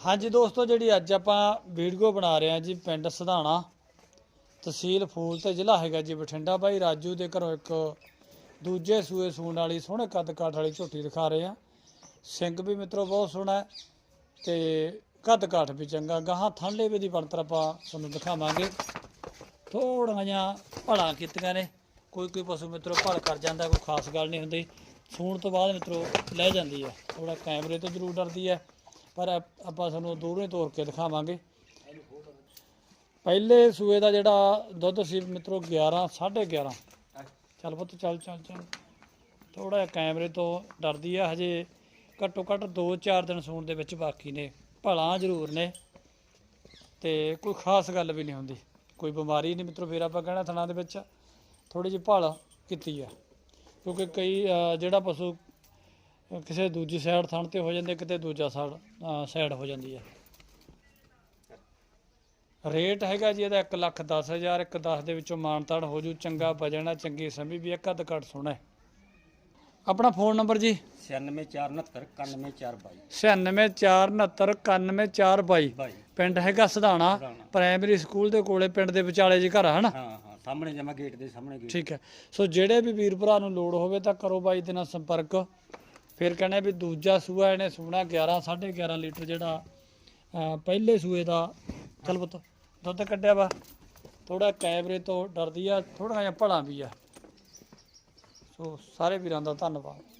ਹਾਂਜੀ ਦੋਸਤੋ, ਜਿਹੜੀ ਅੱਜ ਆਪਾਂ ਵੀਡੀਓ ਬਣਾ ਰਹੇ ਹਾਂ ਜੀ ਪਿੰਡ ਸਧਾਣਾ, ਤਹਿਸੀਲ ਫੂਲ ਤੇ ਜ਼ਿਲ੍ਹਾ ਹੈਗਾ ਜੀ ਬਠਿੰਡਾ। ਬਾਈ ਰਾਜੂ ਦੇ ਘਰੋਂ ਇੱਕ ਦੂਜੇ ਸੂਏ ਸੂਣ ਵਾਲੀ ਸੋਹਣੇ ਕੱਦ ਕਾਠ ਵਾਲੀ ਝੋਟੀ ਦਿਖਾ ਰਹੇ ਹਾਂ। ਸਿੰਘ ਵੀ ਮਿੱਤਰੋ ਬਹੁਤ ਸੋਹਣਾ ਹੈ ਤੇ ਕੱਦ ਕਾਠ ਵੀ ਚੰਗਾ, ਗਾਹਾਂ ਥਣਲੇ ਵੀ ਦੀ ਬਣਤਰ ਆਪਾਂ ਤੁਹਾਨੂੰ ਦਿਖਾਵਾਂਗੇ। ਥੋੜ੍ਹੀਆਂ ਜਿਹੀਆਂ ਭਲਾ ਕੀਤੀਆਂ ਨੇ ਕੋਈ ਕੋਈ ਪਸ਼ੂ ਮਿੱਤਰੋ ਭਲ ਕਰ ਜਾਂਦਾ, ਕੋਈ ਖਾਸ ਗੱਲ ਨਹੀਂ ਹੁੰਦੀ। ਸੂਣ ਤੋਂ ਬਾਅਦ ਮਿੱਤਰੋ ਲੈ ਜਾਂਦੀ ਹੈ ਥੋੜਾ ਕੈਮਰੇ ਤੋਂ ਜ਼ਰੂਰ ਡਰਦੀ ਹੈ। ਪਰ ਆਪਾਂ ਤੁਹਾਨੂੰ ਦੂਰੋਂ ਹੀ ਤੋਰ ਕੇ ਦਿਖਾਵਾਂਗੇ। ਪਹਿਲੇ ਸੂਏ ਦਾ ਜਿਹੜਾ ਦੁੱਧ ਸੀ ਮਿੱਤਰੋ 11 11.5 ਚੱਲ ਪੁੱਤ, ਚੱਲ ਚੱਲ ਚੱਲ। ਥੋੜਾ ਜਿਹਾ ਕੈਮਰੇ ਤੋਂ ਡਰਦੀ ਆ, ਹਜੇ ਘੱਟੋ ਘੱਟ 2-4 ਦਿਨ ਸੂਣ ਦੇ ਵਿੱਚ ਬਾਕੀ ਨੇ। ਭਲਾਂ ਜ਼ਰੂਰ ਨੇ। ਤੇ ਕੋਈ ਖਾਸ ਗੱਲ ਵੀ ਨਹੀਂ ਹੁੰਦੀ। ਕੋਈ ਬਿਮਾਰੀ ਨਹੀਂ ਮਿੱਤਰੋ, ਫੇਰ ਆਪਾਂ ਕਹਿਣਾ ਥਣਾ ਦੇ ਵਿੱਚ ਥੋੜੀ ਜਿਹੀ ਭਾਲ ਕੀਤੀ ਆ। ਕਿਉਂਕਿ ਕਈ ਜਿਹੜਾ ਪਸ਼ੂ ਕਿਸੇ ਦੂਜੀ ਸਾਈਡ ਥਣ ਤੇ ਹੋ ਜਾਂਦੇ ਕਿਤੇ ਦੂਜਾ ਸਾਈਡ ਸਾਈਡ ਹੋ ਜਾਂਦੀ ਆ ਰੇਟ ਹੈਗਾ ਜੀ ਇਹਦਾ 1 ਲੱਖ 10 ਹਜ਼ਾਰ ਇੱਕ 10 ਦੇ ਵਿੱਚੋਂ ਮਾਨਤਾੜ ਹੋ ਜੂ ਚੰਗਾ ਵਜਣ ਚੰਗੀ ਸਮੀ ਵੀ ਇੱਕ ਅੱਧ ਘੱਟ ਸੋਹਣਾ ਹੈ ਆਪਣਾ ਫੋਨ ਨੰਬਰ ਜੀ? 9649 9649919422 ਬਾਈ। ਪਿੰਡ ਹੈਗਾ ਸਧਾਣਾ। ਪ੍ਰਾਇਮਰੀ ਸਕੂਲ ਦੇ ਕੋਲੇ ਪਿੰਡ ਦੇ ਵਿਚਾਲੇ ਜੀ ਘਰ ਹਾਂ ਹਾਂ ਸਾਹਮਣੇ ਜਮਾ ਗੇਟ ਦੇ ਸਾਹਮਣੇ ਗੇਟ ਠੀਕ ਹੈ। ਸੋ ਜਿਹੜੇ ਵੀ ਵੀਰ ਭਰਾ ਨੂੰ ਲੋੜ ਹੋਵੇ ਤਾਂ ਕਰੋ ਬਾਈ ਦੇ ਨਾਲ ਸੰਪਰਕ। ਫਿਰ ਕਹਿੰਦੇ ਵੀ ਦੂਜਾ ਸੂਆ ਇਹਨੇ ਸੂਣਾ 11 11.5 ਲੀਟਰ ਜਿਹੜਾ ਪਹਿਲੇ ਸੂਏ ਦਾ ਚਲ ਪੁੱਤ, ਦੁੱਧ ਕੱਢਿਆ ਵਾ। ਥੋੜਾ ਕੈਮਰੇ ਤੋਂ ਡਰਦੀ ਆ ਥੋੜਾ ਜਿਹਾ ਭਲਾ ਵੀ ਆ। ਸੋ ਸਾਰੇ ਵੀਰਾਂ ਦਾ ਧੰਨਵਾਦ।